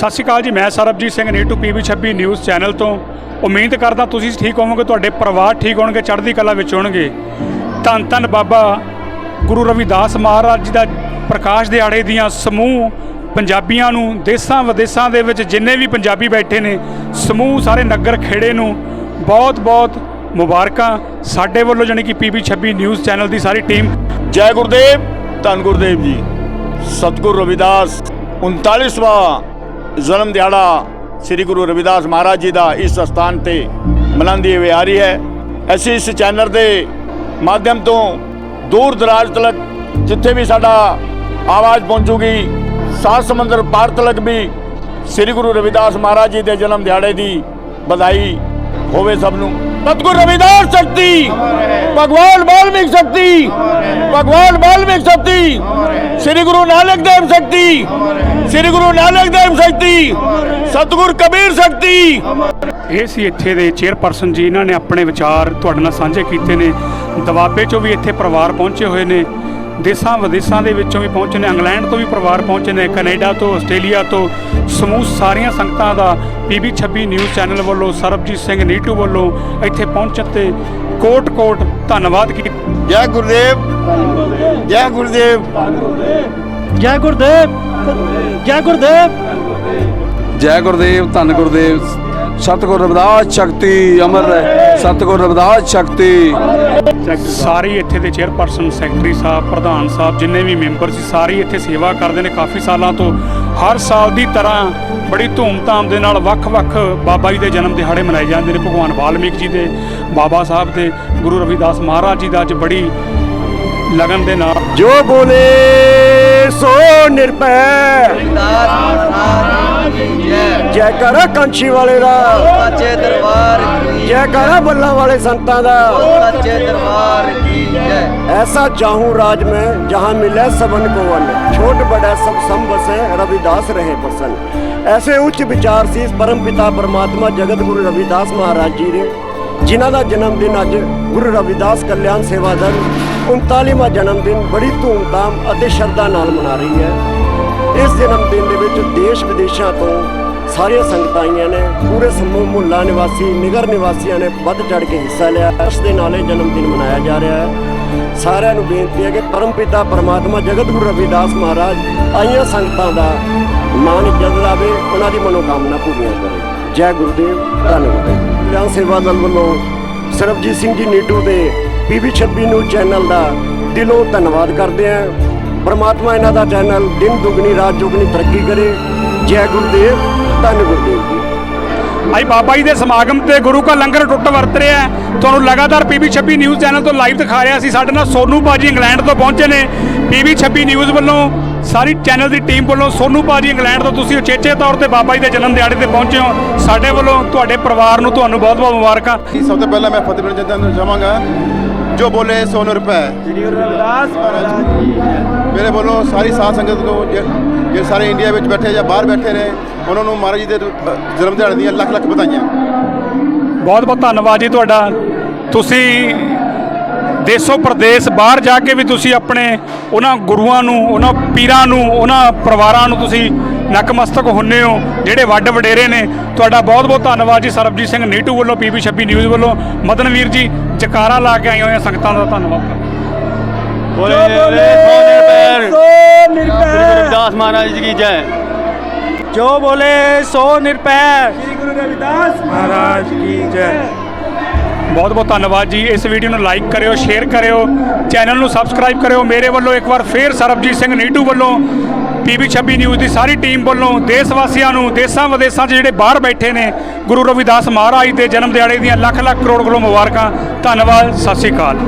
ਸਤਿ ਸ਼੍ਰੀ ਅਕਾਲ ਜੀ, ਮੈਂ Sarabjit Singh, Neetu PV 26 news channel ਤੋਂ। ਉਮੀਦ ਕਰਦਾ ਤੁਸੀਂ ਠੀਕ ਹੋਵੋਗੇ, ਤੁਹਾਡੇ ਪਰਿਵਾਰ ਠੀਕ ਹੋਣਗੇ, ਚੜ੍ਹਦੀ ਕਲਾ ਵਿੱਚ ਹੋਣਗੇ। ਧੰਨ ਧੰਨ ਬਾਬਾ ਗੁਰੂ ਰਵਿਦਾਸ ਮਹਾਰਾਜ ਜੀ ਦਾ ਪ੍ਰਕਾਸ਼ ਦਿਹਾੜੇ ਦੀਆਂ ਸਮੂਹ ਪੰਜਾਬੀਆਂ ਨੂੰ, ਦੇਸ਼ਾਂ ਵਿਦੇਸ਼ਾਂ ਦੇ ਵਿੱਚ ਜਿੰਨੇ ਵੀ ਪੰਜਾਬੀ ਬੈਠੇ ਨੇ, ਸਮੂਹ ਸਾਰੇ ਨਗਰ ਖੇੜੇ ਨੂੰ ਬਹੁਤ ਬਹੁਤ ਮੁਬਾਰਕਾਂ। ਸਾਡੇ ਵੱਲੋਂ ਜਾਣੀ ਕਿ ਪੀਵੀ 26 ਨਿਊਜ਼ ਚੈਨਲ ਦੀ ਸਾਰੀ ਟੀਮ। ਜੈ ਗੁਰਦੇਵ, ਧੰਨ ਗੁਰਦੇਵ ਜੀ। ਸਤਿਗੁਰ ਰਵਿਦਾਸ 39ਵਾਂ ਜਨਮ ਦਿਹਾੜਾ ਸ੍ਰੀ ਗੁਰੂ ਰਵਿਦਾਸ ਮਹਾਰਾਜ ਜੀ ਦਾ ਇਸ ਸਥਾਨ ਤੇ ਮਨਾਉਂਦੀ ਹੋਈ ਆ ਰਹੀ ਹੈ। ਅਸੀਂ ਇਸ ਚੈਨਲ ਦੇ ਮਾਧਿਅਮ ਤੋਂ ਦੂਰ ਦਰਾਜ ਤੱਕ ਜਿੱਥੇ ਵੀ ਸਾਡਾ ਆਵਾਜ਼ ਪਹੁੰਚੂਗੀ ਸਾਤ ਸਮੁੰਦਰ ਪਾਰ ਤੱਕ ਵੀ ਸ੍ਰੀ ਗੁਰੂ ਰਵਿਦਾਸ ਮਹਾਰਾਜ ਜੀ ਦੇ ਜਨਮ ਦਿਹਾੜੇ ਦੀ ਵਧਾਈ ਹੋਵੇ ਸਭ ਨੂੰ। ਸਤਿਗੁਰ ਰਵਿਦਾਸ ਸ਼ਕਤੀ, ਭਗਵਾਨ ਵਾਲਮੀਕ ਸ਼ਕਤੀ, ਭਗਵਾਨ ਵਾਲਮੀਕ ਸ਼ਕਤੀ। ਸ੍ਰੀ ਗੁਰੂ ਨਾਨਕ ਦੇਵ ਸ਼ਕਤੀ, ਸ੍ਰੀ ਗੁਰੂ ਨਾਨਕ ਦੇਵ ਸ਼ਕਤੀ, ਸਤਿਗੁਰ ਕਬੀਰ ਸ਼ਕਤੀ। ਇਹ ਸੀ ਇੱਥੇ ਦੇ ਚੇਅਰਪਰਸਨ ਜੀ, ਇਹਨਾਂ ਨੇ ਆਪਣੇ ਵਿਚਾਰ ਤੁਹਾਡੇ ਨਾਲ ਸਾਂਝੇ ਕੀਤੇ ਨੇ। ਦਵਾਬੇ ਚੋਂ ਵੀ ਇੱਥੇ ਪਰਿਵਾਰ ਪਹੁੰਚੇ ਹੋਏ ਨੇ। ਦੇਸ਼ਾਂ ਵਿਦੇਸ਼ਾਂ ਦੇ ਵਿੱਚੋਂ ਵੀ ਪਹੁੰਚੇ ਨੇ। ਇੰਗਲੈਂਡ ਤੋਂ ਵੀ ਪਰਿਵਾਰ ਪਹੁੰਚੇ ਨੇ। ਕੈਨੇਡਾ ਤੋਂ, ਆਸਟ੍ਰੇਲੀਆ ਤੋਂ। ਸਮੂਹ ਸਾਰੀਆਂ ਸੰਗਤਾਂ ਦਾ ਪੀਬੀ 26 ਨਿਊਜ਼ ਚੈਨਲ ਵੱਲੋਂ ਸਰਬਜੀਤ ਸਿੰਘ ਨੀਟੂ ਵੱਲੋਂ ਇੱਥੇ ਪਹੁੰਚਣ ਤੇ ਕੋਟ-ਕੋਟ ਧੰਨਵਾਦ ਕੀ ਜੈ ਗੁਰਦੇਵ। ਜੈ ਗੁਰਦੇਵ। ਜੈ ਗੁਰਦੇਵ। ਜੈ ਗੁਰਦੇਵ। ਜੈ ਗੁਰਦੇਵ ਧੰਨ ਗੁਰਦੇਵ। ਸਤਿਗੁਰ ਰਵਿਦਾਸ ਸ਼ਕਤੀ ਅਮਰ ਸਤਿਗੁਰ ਰਵਿਦਾਸ ਸ਼ਕਤੀ। ਸਾਰੇ ਇੱਥੇ ਦੇ ਚੇਅਰਪਰਸਨ ਸੈਕਟਰੀ ਸਾਹਿਬ ਪ੍ਰਧਾਨ ਸਾਹਿਬ ਜਿੰਨੇ ਵੀ ਮੈਂਬਰ ਸੀ ਸਾਰੇ ਇੱਥੇ ਸੇਵਾ ਕਰਦੇ ਨੇ ਕਾਫੀ ਸਾਲਾਂ ਤੋਂ। ਹਰ ਸਾਲ ਦੀ ਤਰ੍ਹਾਂ ਬੜੀ ਧੂਮ-ਧਾਮ ਦੇ ਨਾਲ ਵੱਖ-ਵੱਖ ਬਾਬਾ ਜੀ ਦੇ ਜਨਮ ਦਿਹਾੜੇ ਮਨਾਏ ਜਾਂਦੇ ਨੇ ਭਗਵਾਨ ਵਾਲਮੀਕ ਜੀ ਦੇ ਬਾਬਾ ਸਾਹਿਬ ਦੇ ਗੁਰੂ ਰਵਿਦਾਸ ਮਹਾਰਾਜ ਜੀ ਦਾ ਅੱਜ ਬੜੀ ਲਗਨ ਦੇ ਨਾਲ। ਜੋ ਬੋਲੇ ਸੋ ਨਿਰਭੈ। ਜੈਕਾਰਾ ਕਾਂਛੀ ਵਾਲੇ ਦਾ। ਸੱਚੇ ਦਰਬਾਰ ਕੀ ਜੈਕਾਰ ਬੱਲਾ ਵਾਲੇ ਸੰਤਾਂ ਦਾ। ਸੱਚੇ ਦਰਬਾਰ ਕੀ ਜੈ। ਐਸਾ ਚਾਹੂੰ ਰਾਜ ਮੈਂ ਜਹਾਂ ਮਿਲੇ ਸਭਨ ਕੋ ਵਨ ਛੋਟ ਬੜਾ ਸਭ ਸੰਭਸੇ ਰਵਿਦਾਸ ਰਹੇ ਪ੍ਰਸੰਨ। ਐਸੇ ਉੱਚ ਵਿਚਾਰ ਸੀ ਪਰਮ ਪਿਤਾ ਪਰਮਾਤਮਾ ਜਗਤ ਗੁਰੂ ਰਵਿਦਾਸ ਮਹਾਰਾਜ ਜੀ ਦੇ ਜਿਨ੍ਹਾਂ ਦਾ ਜਨਮ ਦਿਨ ਅੱਜ ਗੁਰੂ ਰਵਿਦਾਸ ਕਲਿਆਣ ਸੇਵਾ ਦਲ 39ਵਾਂ ਜਨਮ ਦਿਨ ਬੜੀ ਧੂਮਧਾਮ ਅਤੇ ਸ਼ਰਧਾ ਨਾਲ ਮਨਾ ਰਹੀ ਹੈ। ਇਸ ਜਨਮ ਦਿਨ ਦੇ ਵਿੱਚ ਦੇਸ਼ ਵਿਦੇਸ਼ਾਂ ਤੋਂ ਸਾਰੀਆਂ ਸੰਗਤਾਂ ਆਈਆਂ ਨੇ, ਪੂਰੇ ਸਮੂਹ ਮੁਹੱਲਾ ਨਿਵਾਸੀ, ਨਿਗਰ ਨਿਵਾਸੀਆਂ ਨੇ ਵੱਧ ਚੜ ਕੇ ਹਿੱਸਾ ਲਿਆ। ਇਸ ਦੇ ਨਾਲ ਇਹ ਜਨਮ ਦਿਨ ਮਨਾਇਆ ਜਾ ਰਿਹਾ ਹੈ। ਸਾਰਿਆਂ ਨੂੰ ਬੇਨਤੀ ਹੈ ਕਿ ਪਰਮ ਪਿਤਾ ਪਰਮਾਤਮਾ ਜਗਤ ਗੁਰੂ ਰਵਿਦਾਸ ਮਹਾਰਾਜ ਆਈਆਂ ਸੰਗਤਾਂ ਦਾ ਮਾਨ ਇੱਜ਼ਤ ਲਾਵੇ ਉਹਨਾਂ ਦੀ ਮਨੋਕਾਮਨਾ ਪੂਰੀਆਂ ਕਰੇ। ਜੈ ਗੁਰਦੇਵ, ਧੰਨਵਾਦ। ਕਲਿਆਣ ਸੇਵਾ ਦਲ ਵੱਲੋਂ ਸਰਬਜੀਤ ਸਿੰਘ ਜੀ ਨੀਟੂ ਦੇ ਪੀਵੀ 26 ਨੂੰ ਚੈਨਲ ਦਾ ਦਿਲੋਂ ਧੰਨਵਾਦ ਕਰਦੇ ਹਾਂ। ਪਰਮਾਤਮਾ ਇਹਨਾਂ ਦਾ ਚੈਨਲ ਦਿਨ ਦੁਗਣੀ, ਰਾਤ ਚੌਗਣੀ ਤਰੱਕੀ ਕਰੇ। ਜੈ ਗੁਰਦੇਵ। ਧੰਨ ਗੁਰਦੇਵ ਜੀ। ਅੱਜ ਬਾਬਾ ਜੀ ਦੇ ਸਮਾਗਮ ਤੇ ਗੁਰੂ ਕਾ ਲੰਗਰ ਟੁੱਟ ਵਰਤ ਰਿਹਾ ਹੈ। ਤੁਹਾਨੂੰ ਲਗਾਤਾਰ ਪੀਬੀ 26 ਨਿਊਜ਼ ਚੈਨਲ ਤੋਂ ਲਾਈਵ ਦਿਖਾ ਰਿਹਾ ਸੀ ਸਾਡੇ ਨਾਲ ਸੋਨੂ ਬਾਜੀ ਇੰਗਲੈਂਡ ਤੋਂ ਪਹੁੰਚੇ ਨੇ। ਪੀਬੀ 26 ਨਿਊਜ਼ ਵੱਲੋਂ ਸਾਰੀ ਚੈਨਲ ਦੀ ਟੀਮ ਵੱਲੋਂ ਸੋਨੂ ਬਾਜੀ ਇੰਗਲੈਂਡ ਤੋਂ ਤੁਸੀਂ ਉਚੇਚੇ ਤੌਰ ਤੇ ਬਾਬਾ ਜੀ ਦੇ ਜਨਮ ਦਿਹਾੜੇ ਤੇ ਪਹੁੰਚੇ ਹੋ। ਸਾਡੇ ਵੱਲੋਂ ਤੁਹਾਡੇ ਪਰਿਵਾਰ ਨੂੰ ਤੁਹਾਨੂੰ ਬਹੁਤ-ਬਹੁਤ ਮੁਬਾਰਕਾਂ। ਸਭ ਤੋਂ ਪਹਿਲਾਂ ਮੈਂ ਫਤਿਹ ਜਨਤਾ ਨੂੰ ਚਾਹਾਂਗਾ ਜੋ ਬੋਲੇ ਸੋਨੂ ਰੁਪਏ। ਮੇਰੇ ਵੱਲੋਂ ਸਾਰੀ ਸਾਧ ਸੰਗਤ ਨੂੰ ਜੇ ਸਾਰੇ ਇੰਡੀਆ ਵਿੱਚ ਬੈਠੇ ਜਾਂ ਬਾਹਰ ਬੈਠੇ ਨੇ ਉਹਨਾਂ ਨੂੰ ਮਹਾਰਾਜ ਜੀ ਦੇ ਜਨਮ ਦਿਹਾੜੇ ਦੀਆਂ ਲੱਖ ਲੱਖ ਵਧਾਈਆਂ। ਬਹੁਤ-ਬਹੁਤ ਧੰਨਵਾਦ ਜੀ ਤੁਹਾਡਾ। ਤੁਸੀਂ ਦੇਸੋ ਪ੍ਰਦੇਸ਼ ਬਾਹਰ ਜਾ ਕੇ ਵੀ ਤੁਸੀਂ ਆਪਣੇ ਉਹਨਾਂ ਗੁਰੂਆਂ ਨੂੰ ਉਹਨਾਂ ਪੀਰਾਂ ਨੂੰ ਉਹਨਾਂ ਪਰਿਵਾਰਾਂ ਨੂੰ ਤੁਸੀਂ ਨਕਮਸਤਕ ਹੁੰਨੇ ਹੋ ਜਿਹੜੇ ਵੱਡ ਵਡੇਰੇ ਨੇ। ਤੁਹਾਡਾ ਬਹੁਤ-ਬਹੁਤ ਧੰਨਵਾਦ ਜੀ ਸਰਬਜੀਤ ਸਿੰਘ ਨੀਟੂ ਵੱਲੋਂ ਪੀਬੀ 26 ਨਿਊਜ਼ ਵੱਲੋਂ। ਮਦਨ ਵੀਰ ਜੀ ਜਕਾਰਾ ਲਾ ਕੇ ਆਏ ਹੋਏ ਸੰਗਤਾਂ ਦਾ ਧੰਨਵਾਦ। ਬੋਲੇ ਸੋ ਜੋ ਬੋਲੇ ਸੋ ਨਿਰਭੈ ਸ੍ਰੀ ਗੁਰੂ ਰਵਿਦਾਸ ਮਹਾਰਾਜ ਕੀ ਜੈ। ਬਹੁਤ ਬਹੁਤ ਧੰਨਵਾਦ ਜੀ। ਇਸ ਵੀਡੀਓ ਨੂੰ ਲਾਈਕ ਕਰਿਓ ਸ਼ੇਅਰ ਕਰਿਓ ਚੈਨਲ ਨੂੰ ਸਬਸਕ੍ਰਾਈਬ ਕਰਿਓ। ਮੇਰੇ ਵੱਲੋਂ ਇੱਕ ਵਾਰ ਫੇਰ ਸਰਬਜੀਤ ਸਿੰਘ ਨੀਟੂ ਵੱਲੋਂ ਪੀਬੀ 26 ਨਿਊਜ਼ ਦੀ ਸਾਰੀ ਟੀਮ ਵੱਲੋਂ ਦੇਸ਼ ਵਾਸੀਆਂ ਨੂੰ ਦੇਸ਼ਾਂ ਵਿਦੇਸ਼ਾਂ 'ਚ ਜਿਹੜੇ ਬਾਹਰ ਬੈਠੇ ਨੇ ਗੁਰੂ ਰਵਿਦਾਸ ਮਹਾਰਾਜ ਦੇ ਜਨਮ ਦਿਹਾੜੇ ਦੀਆਂ ਲੱਖ ਲੱਖ ਕਰੋੜ ਕਰੋੜ ਮੁਬਾਰਕਾਂ। ਧੰਨਵਾਦ ਸਤਿ ਸ਼੍ਰੀ ਅਕਾਲ।